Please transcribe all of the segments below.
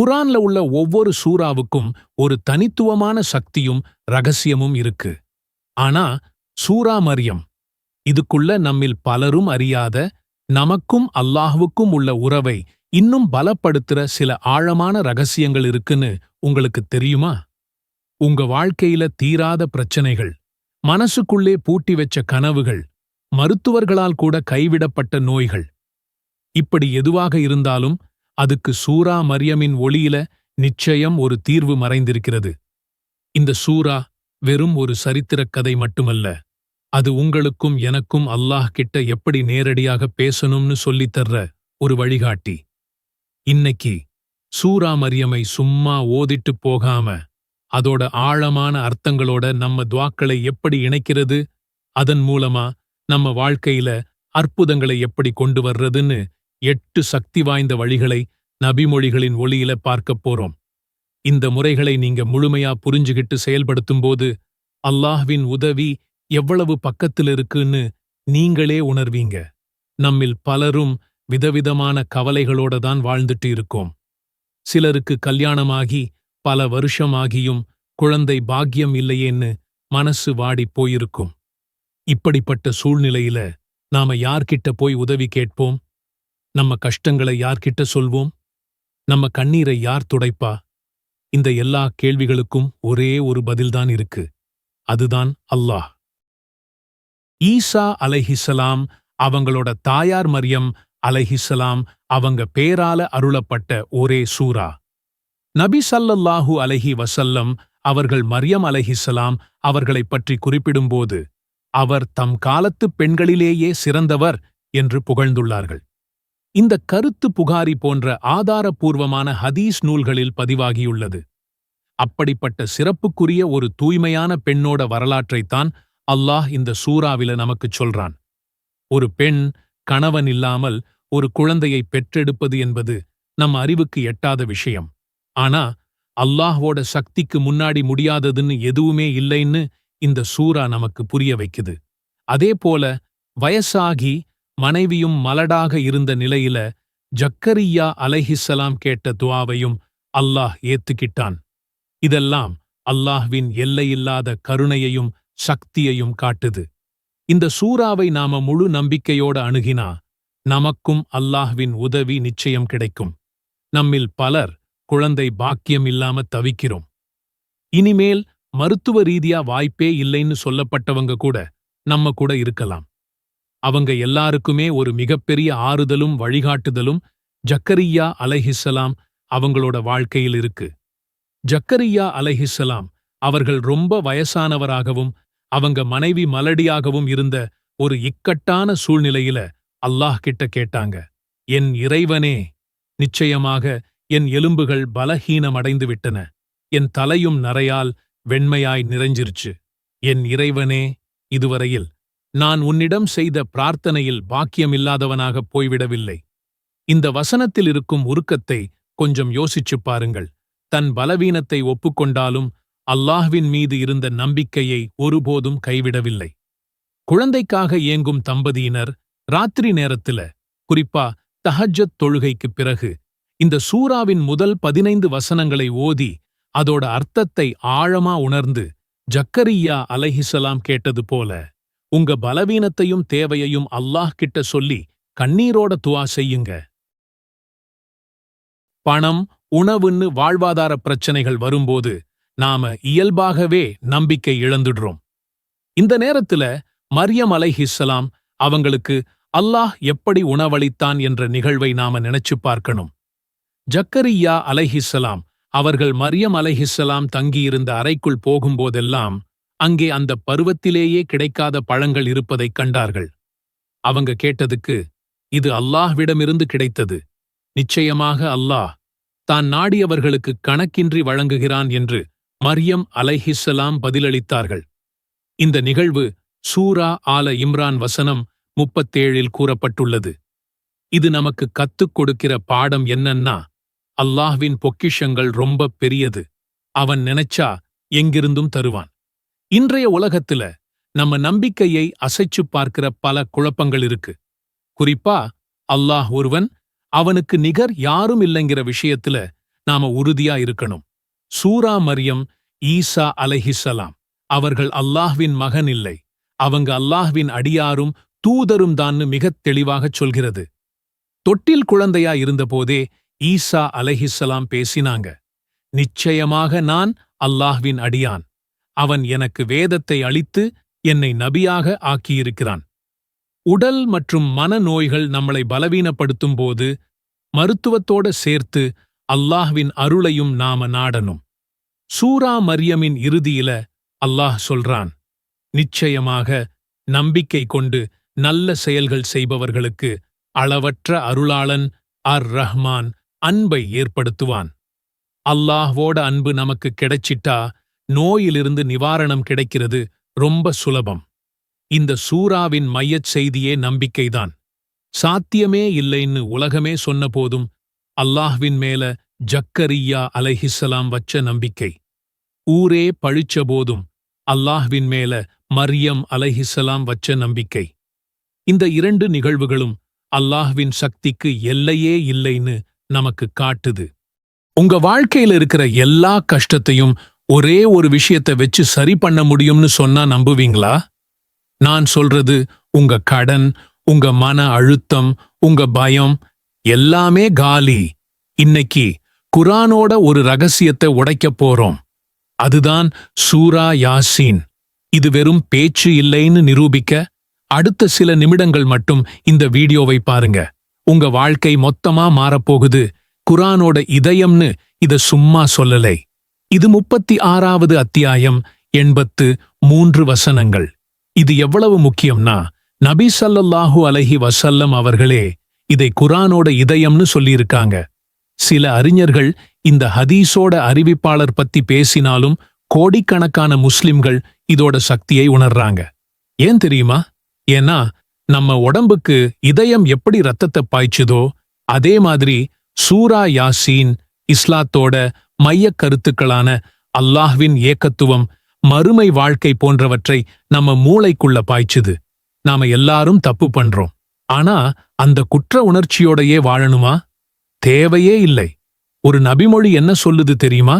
குரான்ல உள்ள ஒவ்வொரு சூறாவுக்கும் ஒரு தனித்துவமான சக்தியும் ரகசியமும் இருக்கு. ஆனா சூரா மரியம் இதுக்குள்ள நம்மில் பலரும் அறியாத நமக்கும் அல்லாஹுவுக்கும் உள்ள உறவை இன்னும் பலப்படுத்துற சில ஆழமான ரகசியங்கள் இருக்குன்னு உங்களுக்கு தெரியுமா? உங்க வாழ்க்கையில தீராத பிரச்சனைகள் மனசுக்குள்ளே பூட்டி வச்ச கனவுகள் மருத்துவர்களால் கூட கைவிடப்பட்ட நோய்கள் இப்படி எதுவாக இருந்தாலும் அதுக்கு சூரா மரியமின் ஒளியில நிச்சயம் ஒரு தீர்வு மறைந்திருக்கிறது. இந்த சூரா வெறும் ஒரு சரித்திரக் கதை மட்டுமல்ல. அது உங்களுக்கும் எனக்கும் அல்லாஹ் கிட்ட எப்படி நேரடியாக பேசணும்னு சொல்லித் தர்ற ஒரு வழிகாட்டி. இன்னைக்கு சூரா மரியமை சும்மா ஓதிட்டு போகாம அதோட ஆழமான அர்த்தங்களோட நம்ம துவாக்களை எப்படி இணைக்கிறது அதன் மூலமா நம்ம வாழ்க்கையில அற்புதங்களை எப்படி கொண்டு வர்றதுன்னு எட்டு சக்தி வாய்ந்த வழிகளை நபிமொழிகளின் ஒளியில பார்க்கப் போறோம். இந்த முறைகளை நீங்க முழுமையா புரிஞ்சுகிட்டு செயல்படுத்தும்போது அல்லாஹ்வின் உதவி எவ்வளவு பக்கத்தில் இருக்குன்னு நீங்களே உணர்வீங்க. நம்மில் பலரும் விதவிதமான கவலைகளோட தான் வாழ்ந்துட்டு இருக்கோம். சிலருக்கு கல்யாணமாகி பல வருஷமாகியும் குழந்தை பாக்கியம் இல்லையேன்னு மனசு வாடிப் போயிருக்கும். இப்படிப்பட்ட சூழ்நிலையில நாம யார்கிட்ட போய் உதவி கேட்போம்? நம்ம கஷ்டங்களை யார்கிட்ட சொல்வோம்? நம்ம கண்ணீரை யார் துடைப்பா? இந்த எல்லா கேள்விகளுக்கும் ஒரே ஒரு பதில்தான் இருக்கு. அதுதான் அல்லாஹ். ஈசா அலைஹிஸ்ஸலாம் அவங்களோட தாயார் மரியம் அலைஹிஸ்ஸலாம் அவங்க பேரால அருளப்பட்ட ஒரே சூரா நபி சல்லல்லாஹு அலைஹி வசல்லம் அவர்கள் மரியம் அலைஹிஸ்ஸலாம் அவர்களைப் பற்றி குறிப்பிடும்போது அவர் தம் காலத்து பெண்களிலேயே சிறந்தவர் என்று புகழ்ந்துள்ளார்கள். இந்த கருத்து புகாரி போன்ற ஆதாரபூர்வமான ஹதீஸ் நூல்களில் பதிவாகியுள்ளது. அப்படிப்பட்ட சிறப்புக்குரிய ஒரு தூய்மையான பெண்ணோட வரலாற்றைத்தான் அல்லாஹ் இந்த சூறாவில நமக்குச் சொல்றான். ஒரு பெண் கணவன் இல்லாமல் ஒரு குழந்தையை பெற்றெடுப்பது என்பது நம் அறிவுக்கு எட்டாத விஷயம். ஆனா அல்லாஹ்வோட சக்திக்கு முன்னாடி முடியாததுன்னு எதுவுமே இல்லைன்னு இந்த சூரா நமக்கு புரிய வைக்குது. அதே போல வயசாகி மனைவியும் மலடாக இருந்த நிலையில ஜக்கரியா அலைஹிஸ்ஸலாம் கேட்ட துவாவையும் அல்லாஹ் ஏத்துக்கிட்டான். இதெல்லாம் அல்லாஹ்வின் எல்லையில்லாத கருணையையும் சக்தியையும் காட்டுது. இந்த சூறாவை நாம முழு நம்பிக்கையோட அணுகினா நமக்கும் அல்லாஹ்வின் உதவி நிச்சயம் கிடைக்கும். நம்மில் பலர் குழந்தை பாக்கியம் இல்லாம தவிக்கிறோம். இனிமேல் மருத்துவ ரீதியா வாய்ப்பே இல்லைன்னு சொல்லப்பட்டவங்க கூட நம்ம கூட இருக்கலாம். அவங்க எல்லாருக்குமே ஒரு மிகப்பெரிய ஆறுதலும் வழிகாட்டுதலும் ஜக்கரியா அலைஹிஸ்ஸலாம் அவங்களோட வாழ்க்கையில் இருக்கு. ஜக்கரியா அலைஹிஸ்ஸலாம் அவர்கள் ரொம்ப வயசானவராகவும் அவங்க மனைவி மலடியாகவும் இருந்த ஒரு இக்கட்டான சூழ்நிலையில அல்லாஹ் கிட்ட கேட்டாங்க என் இறைவனே நிச்சயமாக என் எலும்புகள் பலஹீனமடைந்து விட்டன என் தலையும் நரையால் வெண்மையாய் நிறைஞ்சிருச்சு. என் இறைவனே இதுவரையில் நான் உன்னிடம் செய்த பிரார்த்தனையில் பாக்கியமில்லாதவனாகப் போய்விடவில்லை. இந்த வசனத்தில் இருக்கும் உருக்கத்தை கொஞ்சம் யோசிச்சுப் பாருங்கள். தன் பலவீனத்தை ஒப்புக்கொண்டாலும் அல்லாஹ்வின் மீது இருந்த நம்பிக்கையை ஒருபோதும் கைவிடவில்லை. குழந்தைக்காக ஏங்கும் தம்பதியினர் ராத்திரி நேரத்தில குறிப்பா தஹஜத் தொழுகைக்குப் பிறகு இந்த சூறாவின் முதல் பதினைந்து வசனங்களை ஓதி அதோட அர்த்தத்தை ஆழமா உணர்ந்து ஜக்கரியா அலைஹிசலாம் கேட்டது போல உங்க பலவீனத்தையும் தேவையையும் அல்லாஹ் கிட்ட சொல்லி கண்ணீரோட துவா செய்யுங்க. பணம் உணவுன்னு வாழ்வாதார பிரச்சனைகள் வரும்போது நாம இயல்பாகவே நம்பிக்கை இழந்துடுறோம். இந்த நேரத்துல மரியம் அலை ஹிஸ்ஸலாம் அவங்களுக்கு அல்லாஹ் எப்படி உணவளித்தான் என்ற நிகழ்வை நாம நினைச்சு பார்க்கணும். ஜக்கரியா அலைஹிஸ்ஸலாம் அவர்கள் மரியம் அலைஹிஸ்ஸலாம் தங்கியிருந்த அறைக்குள் போகும்போதெல்லாம் அங்கே அந்த பருவத்திலேயே கிடைக்காத பழங்கள் இருப்பதைக் கண்டார்கள். அவங்க கேட்டதுக்கு இது அல்லாஹ்விடமிருந்து கிடைத்தது. நிச்சயமாக அல்லாஹ் தான் நாடியவர்களுக்கு கணக்கின்றி வழங்குகிறான் என்று மரியம் அலைஹிஸ்ஸலாம் பதிலளித்தார்கள். இந்த நிகழ்வு சூரா ஆல இம்ரான் வசனம் முப்பத்தேழில் கூறப்பட்டுள்ளது. இது நமக்கு கத்துக் கொடுக்கிற பாடம் என்னன்னா அல்லாஹ்வின் பொக்கிஷங்கள் ரொம்ப பெரியது. அவன் நினைச்சா எங்கிருந்தும் தருவான். இன்றைய உலகத்துல நம்ம நம்பிக்கையை அசைச்சுப் பார்க்கிற பல குழப்பங்கள் இருக்கு. குறிப்பா அல்லாஹ் ஒருவன் அவனுக்கு நிகர் யாரும் இல்லைங்கிற விஷயத்துல நாம உறுதியா இருக்கணும். சூரா மரியம் ஈசா அலைஹிஸ்ஸலாம் அவர்கள் அல்லாஹ்வின் மகன் இல்லை. அவங்க அல்லாஹ்வின் அடியாரும் தூதரும் தான்னு மிகத் தெளிவாகச் சொல்கிறது. தொட்டில் குழந்தையா இருந்தபோதே ஈசா அலைஹிஸ்ஸலாம் பேசினாங்க. நிச்சயமாக நான் அல்லாஹ்வின் அடியான். அவன் எனக்கு வேதத்தை அளித்து என்னை நபியாக ஆக்கியிருக்கிறான். உடல் மற்றும் மனநோய்கள் நம்மளை பலவீனப்படுத்தும் போது மருத்துவத்தோட சேர்த்து அல்லாஹ்வின் அருளையும் நாம நாடனும் சூரா மரியமின் இறுதியில அல்லாஹ் சொல்றான் நிச்சயமாக நம்பிக்கை கொண்டு நல்ல செயல்கள் செய்பவர்களுக்கு அளவற்ற அருளாளன் அர் ரஹ்மான் அன்பை ஏற்படுத்துவான். அல்லாஹ்வோட அன்பு நமக்கு கிடைச்சிட்டா நோயிலிருந்து நிவாரணம் கிடைக்கிறது ரொம்ப சுலபம். இந்த சூறாவின் மையச் செய்தியே நம்பிக்கைதான். சாத்தியமே இல்லைன்னு உலகமே சொன்னபோதும் அல்லாஹ்வின் மேல ஜக்கரியா அலைஹிஸ்ஸலாம் வச்ச நம்பிக்கை. ஊரே பழிச்ச போதும் அல்லாஹ்வின் மேல மரியம் அலைஹிஸ்ஸலாம் வச்ச நம்பிக்கை. இந்த இரண்டு நிகழ்வுகளும் அல்லாஹ்வின் சக்திக்கு எல்லையே இல்லைன்னு நமக்கு காட்டுது. உங்க வாழ்க்கையில இருக்கிற எல்லா கஷ்டத்தையும் ஒரே ஒரு விஷயத்தை வச்சு சரி பண்ண முடியும்னு சொன்னா நம்புவீங்களா? நான் சொல்றது உங்க கடன் உங்க மன அழுத்தம் உங்க பயம் எல்லாமே காலி. இன்னைக்கு குரானோட ஒரு ரகசியத்தை உடைக்கப் போறோம். அதுதான் சூரா யாசீன். இது வெறும் பேச்சு இல்லைன்னு நிரூபிக்க அடுத்த சில நிமிடங்கள் மட்டும் இந்த வீடியோவை பாருங்க. உங்க வாழ்க்கை மொத்தமா மாறப்போகுது. குரானோட இதயம்னு இத சும்மா சொல்லலை. இது முப்பத்தி ஆறாவது அத்தியாயம் எண்பத்து மூன்று வசனங்கள். இது எவ்வளவு முக்கியம்னா நபி ஸல்லல்லாஹு அலஹி வசல்லம் அவர்களே இதை குரானோட இதயம்னு சொல்லியிருக்காங்க. சில அறிஞர்கள் இந்த ஹதீஸோட அறிவிப்பாளர் பத்தி பேசினாலும் கோடிக்கணக்கான முஸ்லிம்கள் இதோட சக்தியை உணர்றாங்க. ஏன் தெரியுமா? ஏன்னா நம்ம உடம்புக்கு இதயம் எப்படி ரத்தத்தை பாய்ச்சுதோ அதே மாதிரி சூரா யாசீன் இஸ்லாத்தோட மையக் கருத்துக்களான அல்லாஹ்வின் ஏக்கத்துவம் மறுமை வாழ்க்கை போன்றவற்றை நம்ம மூளைக்குள்ள பாய்ச்சுது. நாம எல்லாரும் தப்பு பண்றோம். ஆனா அந்த குற்ற உணர்ச்சியோடையே வாழணுமா? தேவையே இல்லை. ஒரு நபிமொழி என்ன சொல்லுது தெரியுமா?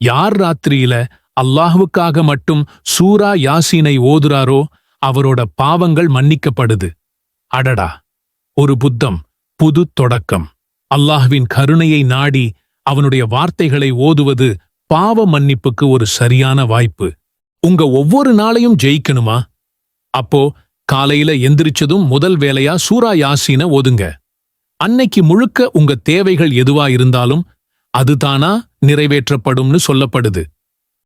யார் ராத்திரியில அல்லாஹ்வுக்காக மட்டும் சூரா யாசீனை ஓதுறாரோ அவரோட பாவங்கள் மன்னிக்கப்படுது. அடடா! ஒரு புத்தம் புது தொடக்கம். அல்லாஹ்வின் கருணையை நாடி அவனுடைய வார்த்தைகளை ஓதுவது பாவ மன்னிப்புக்கு ஒரு சரியான வாய்ப்பு. உங்க ஒவ்வொரு நாளையும் ஜெயிக்கணுமா? அப்போ காலையில எந்திரிச்சதும் முதல் வேலையா சூரா யாசீன ஓதுங்க. அன்னைக்கு முழுக்க உங்க தேவைகள் எதுவா இருந்தாலும் அதுதானா நிறைவேற்றப்படும்னு சொல்லப்படுது.